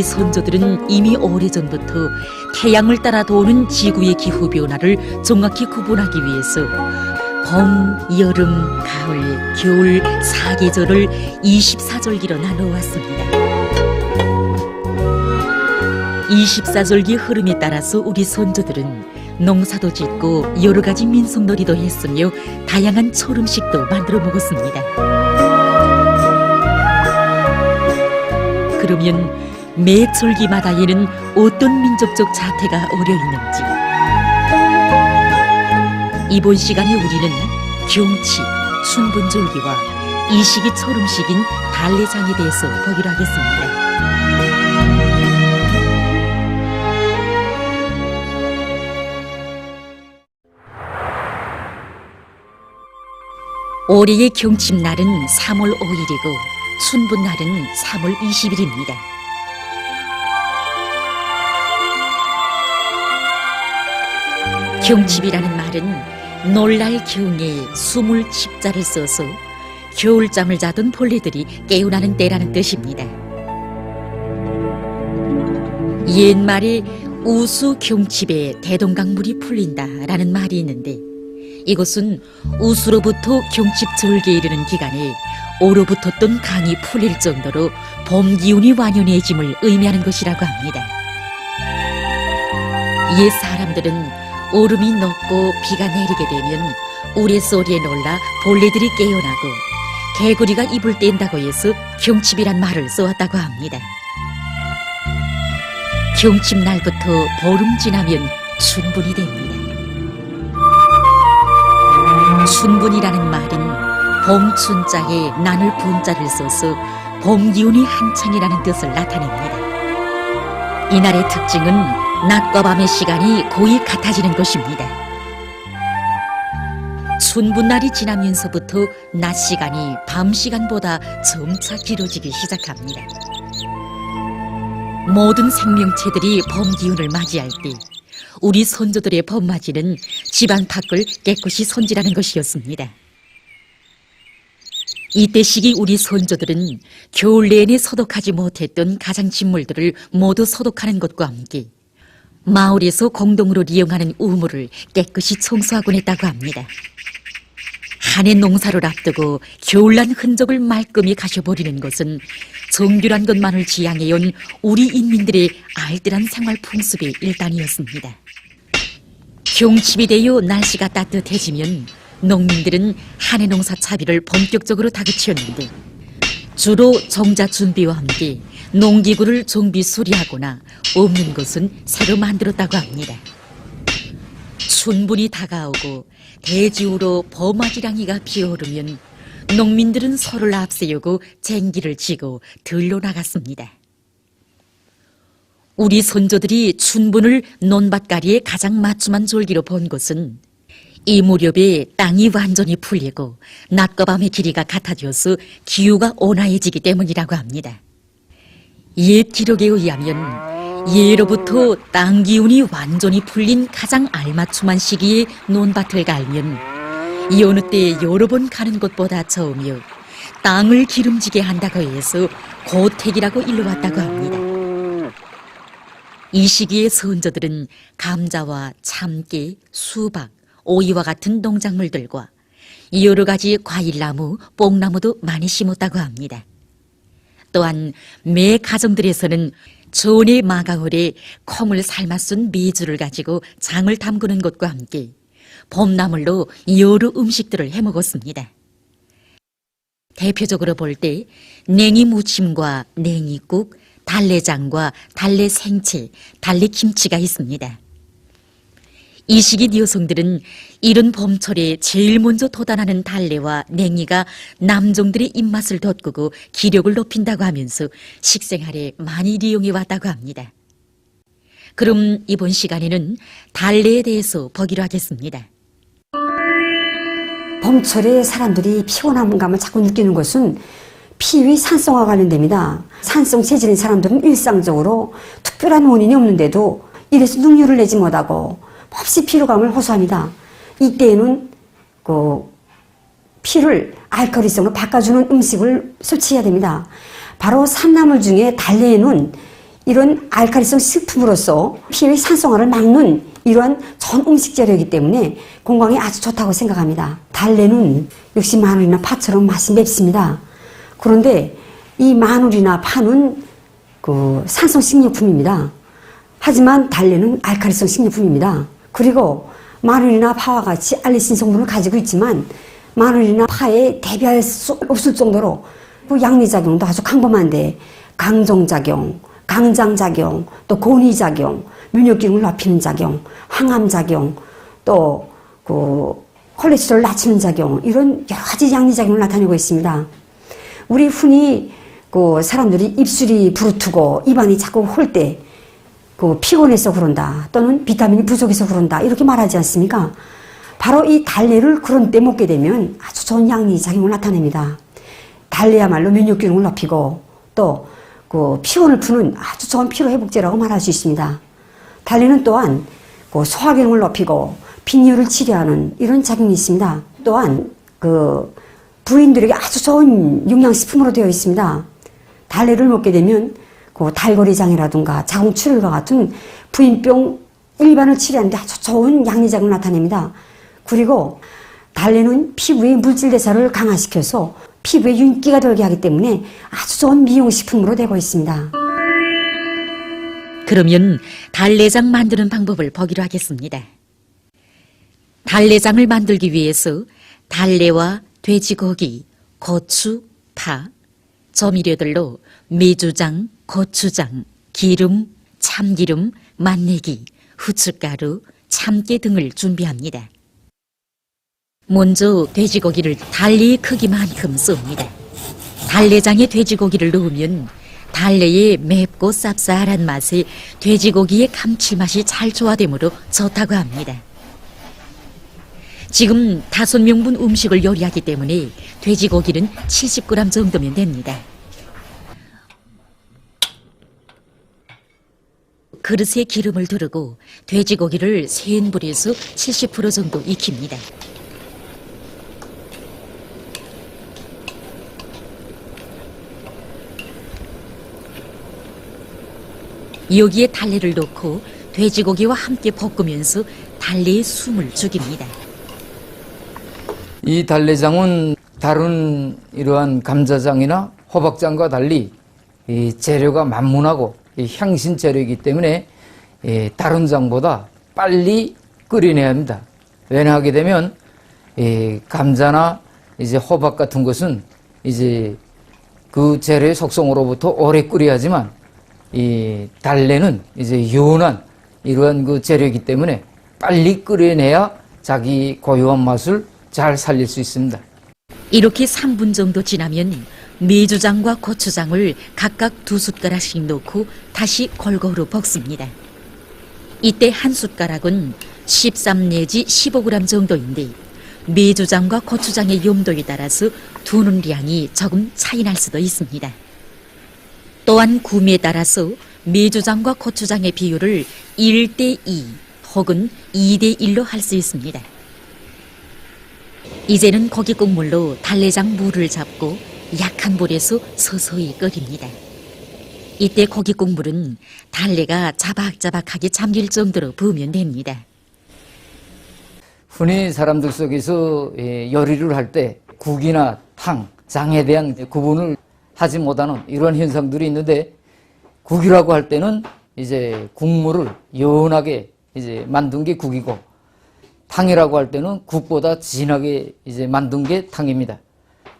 우리 선조들은 이미 오래전부터 태양을 따라 도는 지구의 기후 변화를 정확히 구분하기 위해서 봄, 여름, 가을, 겨울 사계절을 24절기로 나누어왔습니다. 24절기 흐름에 따라서 우리 선조들은 농사도 짓고 여러 가지 민속놀이도 했으며 다양한 철음식도 만들어 먹었습니다. 그러면 매 절기마다에는 어떤 민족적 자태가 어려 있는지 이번 시간에 우리는 경치, 순분절기와 이 시기 철음식인 달래장에 대해서 보기로 하겠습니다. 올해의 경칩날은 3월 5일이고 순분날은 3월 20일입니다. 경칩이라는 말은 놀랄 경에 숨을 칩자를 써서 겨울잠을 자던 벌레들이 깨어나는 때라는 뜻입니다. 옛말에 우수 경칩에 대동강물이 풀린다라는 말이 있는데 이것은 우수로부터 경칩 절기에 이르는 기간에 오로붙었던 강이 풀릴 정도로 봄 기운이 완연해짐을 의미하는 것이라고 합니다. 옛 사람들은 얼음이 녹고 비가 내리게 되면 우레소리에 놀라 벌레들이 깨어나고 개구리가 입을 뗀다고 해서 경칩이란 말을 써왔다고 합니다. 경칩 날부터 보름 지나면 춘분이 됩니다. 춘분이라는 말은 봄춘자에 나눌 분자를 써서 봄 기운이 한창이라는 뜻을 나타냅니다. 이날의 특징은 낮과 밤의 시간이 거의 같아지는 것입니다. 춘분날이 지나면서부터 낮 시간이 밤 시간보다 점차 길어지기 시작합니다. 모든 생명체들이 봄 기운을 맞이할 때 우리 선조들의 봄맞이는 집안 밖을 깨끗이 손질하는 것이었습니다. 이때 시기 우리 선조들은 겨울 내내 소독하지 못했던 가장식물들을 모두 소독하는 것과 함께 마을에서 공동으로 이용하는 우물을 깨끗이 청소하곤 했다고 합니다. 한해 농사를 앞두고 겨울난 흔적을 말끔히 가셔버리는 것은 정교한 것만을 지향해온 우리 인민들의 알뜰한 생활 풍습의 일단이었습니다. 경칩이 되어 날씨가 따뜻해지면 농민들은 한해 농사 차비를 본격적으로 다그치었는데 주로 정자 준비와 함께 농기구를 정비 수리하거나 없는 것은 새로 만들었다고 합니다. 춘분이 다가오고 대지우로 범아지랑이가 피어오르면 농민들은 서로를 앞세우고 쟁기를 지고 들로 나갔습니다. 우리 선조들이 춘분을 논밭가리에 가장 맞춤한 절기로 본 것은 이 무렵에 땅이 완전히 풀리고 낮과 밤의 길이가 같아져서 기후가 온화해지기 때문이라고 합니다. 옛 기록에 의하면 예로부터 땅 기운이 완전히 풀린 가장 알맞춤한 시기에 논밭을 갈면 이 어느 때 여러 번 가는 것보다 처음이요 땅을 기름지게 한다고 해서 고택이라고 일러왔다고 합니다. 이 시기에 선조들은 감자와 참깨, 수박, 오이와 같은 농작물들과 여러 가지 과일나무, 뽕나무도 많이 심었다고 합니다. 또한 매 가정들에서는 전의 마가홀에 콩을 삶아 쓴 미주를 가지고 장을 담그는 것과 함께 봄나물로 여러 음식들을 해 먹었습니다. 대표적으로 볼 때 냉이 무침과 냉이국, 달래장과 달래 생채, 달래 김치가 있습니다. 이 시기 여성들은 이른 봄철에 제일 먼저 돋아나는 달래와 냉이가 남종들의 입맛을 돋구고 기력을 높인다고 하면서 식생활에 많이 이용해 왔다고 합니다. 그럼 이번 시간에는 달래에 대해서 보기로 하겠습니다. 봄철에 사람들이 피곤한 감을 자꾸 느끼는 것은 피위 산성과 관련됩니다. 산성 체질인 사람들은 일상적으로 특별한 원인이 없는데도 이래서 능률을 내지 못하고 몹시 피로감을 호소합니다. 이때에는 그 피를 알코올성으로 바꿔주는 음식을 섭취해야 됩니다. 바로 산나물 중에 달래에는 이런 알칼리성 식품으로서 피의 산성화를 막는 이러한 전 음식 재료이기 때문에 건강에 아주 좋다고 생각합니다. 달래는 역시 마늘이나 파처럼 맛이 맵습니다. 그런데 이 마늘이나 파는 그 산성 식료품입니다. 하지만 달래는 알칼리성 식료품입니다. 그리고 마늘이나 파와 같이 알리신 성분을 가지고 있지만 마늘이나 파에 대비할 수 없을 정도로 그 양리작용도 아주 강범한데 강정작용, 강장작용, 또 고니작용, 면역기능을 높이는 작용, 항암작용, 또그 콜레스테롤 낮추는 작용 이런 여러 가지 양리작용을 나타내고 있습니다. 우리 흔히 그 사람들이 입술이 부르트고 입안이 자꾸 홀 때 그 피곤해서 그런다 또는 비타민이 부족해서 그런다 이렇게 말하지 않습니까? 바로 이 달래를 그런 때 먹게 되면 아주 좋은 양리 작용을 나타냅니다. 달래야말로 면역 기능을 높이고 또 그 피곤을 푸는 아주 좋은 피로 회복제라고 말할 수 있습니다. 달래는 또한 그 소화 기능을 높이고 빈혈을 치료하는 이런 작용이 있습니다. 또한 그 부인들에게 아주 좋은 영양식품으로 되어 있습니다. 달래를 먹게 되면 그 달거리장이라든가 자궁출혈과 같은 부인병 일반을 치료하는데 아주 좋은 양리작용을 나타냅니다. 그리고 달래는 피부의 물질 대사를 강화시켜서 피부에 윤기가 돌게 하기 때문에 아주 좋은 미용식품으로 되고 있습니다. 그러면 달래장 만드는 방법을 보기로 하겠습니다. 달래장을 만들기 위해서 달래와 돼지고기, 고추, 파, 조미료들로 메주장, 고추장, 기름, 참기름, 맛내기, 후춧가루, 참깨 등을 준비합니다. 먼저 돼지고기를 달래의 크기만큼 씁니다. 달래장에 돼지고기를 넣으면 달래의 맵고 쌉쌀한 맛에 돼지고기의 감칠맛이 잘 조화되므로 좋다고 합니다. 지금 다섯 명분 음식을 요리하기 때문에 돼지고기는 70g 정도면 됩니다. 그릇에 기름을 두르고 돼지고기를 센 불에서 70% 정도 익힙니다. 여기에 달래를 넣고 돼지고기와 함께 볶으면서 달래에 숨을 죽입니다. 이 달래장은 다른 이러한 감자장이나 호박장과 달리 이 재료가 만문하고 이 향신 재료이기 때문에 이 다른 장보다 빨리 끓여내야 합니다. 왜냐하게 되면 이 감자나 이제 호박 같은 것은 이제 그 재료의 속성으로부터 오래 끓여야지만 이 달래는 이제 연한 이러한 그 재료이기 때문에 빨리 끓여내야 자기 고유한 맛을 잘 살릴 수 있습니다. 이렇게 3분 정도 지나면 메주장과 고추장을 각각 두 숟가락씩 넣고 다시 골고루 볶습니다. 이때 한 숟가락은 13 내지 15g 정도인데 메주장과 고추장의 염도에 따라서 두는 양이 조금 차이 날 수도 있습니다. 또한 구매에 따라서 메주장과 고추장의 비율을 1대2 혹은 2대1로 할 수 있습니다. 이제는 고기 국물로 달래장 물을 잡고 약한 불에서 서서히 끓입니다. 이때 고기 국물은 달래가 자박자박하게 잠길 정도로 부으면 됩니다. 흔히 사람들 속에서 예, 요리를 할 때 국이나 탕, 장에 대한 구분을 하지 못하는 이런 현상들이 있는데 국이라고 할 때는 이제 국물을 연하게 이제 만든 게 국이고 탕이라고 할 때는 국보다 진하게 이제 만든 게 탕입니다.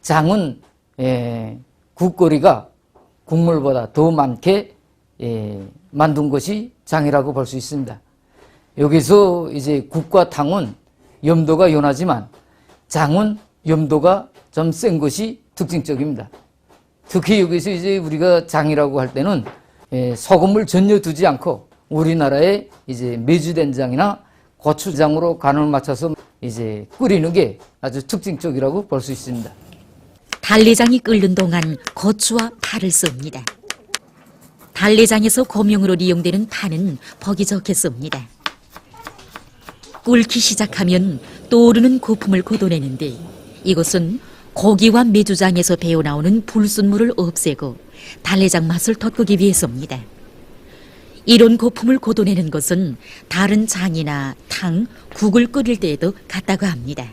장은 예, 국거리가 국물보다 더 많게 예, 만든 것이 장이라고 볼 수 있습니다. 여기서 이제 국과 탕은 염도가 연하지만 장은 염도가 좀 센 것이 특징적입니다. 특히 여기서 이제 우리가 장이라고 할 때는 예, 소금을 전혀 두지 않고 우리나라의 이제 메주된장이나 고추장으로 간을 맞춰서 이제 끓이는 게 아주 특징적이라고 볼 수 있습니다. 달래장이 끓는 동안 고추와 파를 씁니다. 달래장에서 고명으로 이용되는 파는 보기 좋게 씁니다. 끓기 시작하면 떠오르는 거품을 걷어내는데 이것은 고기와 메주장에서 배어 나오는 불순물을 없애고 달래장 맛을 돋구기 위해서입니다. 이런 고품을 고도내는 것은 다른 장이나 탕, 국을 끓일 때에도 같다고 합니다.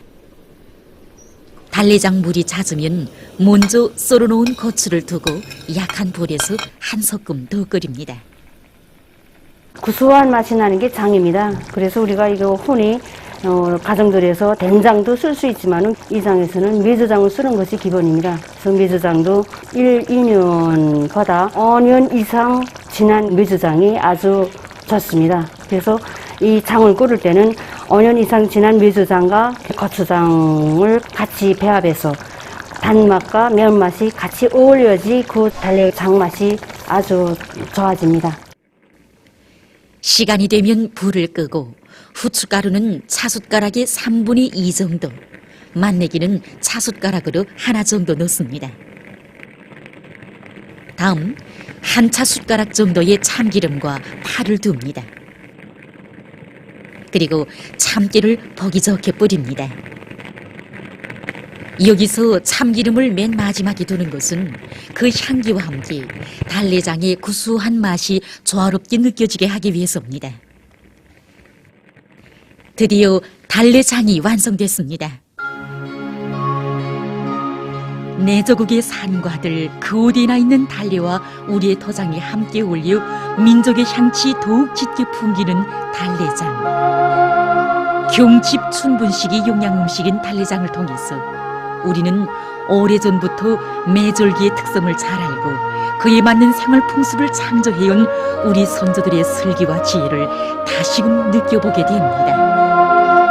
달래장 물이 잦으면 먼저 썰어놓은 고추를 두고 약한 불에서 한 소끔 더 끓입니다. 구수한 맛이 나는 게 장입니다. 그래서 우리가 이거 흔히 어, 가정들에서 된장도 쓸 수 있지만은 이 장에서는 메조장을 쓰는 것이 기본입니다. 그래서 메조장도 1, 2년보다 5년 이상 지난 메조장이 아주 좋습니다. 그래서 이 장을 끓일 때는 5년 이상 지난 메조장과 고추장을 같이 배합해서 단맛과 매운맛이 같이 어울려야지 그 달래장 맛이 아주 좋아집니다. 시간이 되면 불을 끄고 후춧가루는 차숟가락의 3분의 2 정도, 맛내기는 차숟가락으로 하나 정도 넣습니다. 다음 한 차숟가락 정도의 참기름과 파를 둡니다. 그리고 참기를 보기 좋게 뿌립니다. 여기서 참기름을 맨 마지막에 두는 것은 그 향기와 함께 달래장의 구수한 맛이 조화롭게 느껴지게 하기 위해서입니다. 드디어 달래장이 완성됐습니다. 내 조국의 산과들 그 어디나 있는 달래와 우리의 토장이 함께 어울려 민족의 향치 더욱 짙게 풍기는 달래장. 경칩 춘분식이 용양 음식인 달래장을 통해서 우리는 오래전부터 매절기의 특성을 잘 알고 그에 맞는 생활 풍습을 창조해온 우리 선조들의 슬기와 지혜를 다시금 느껴보게 됩니다.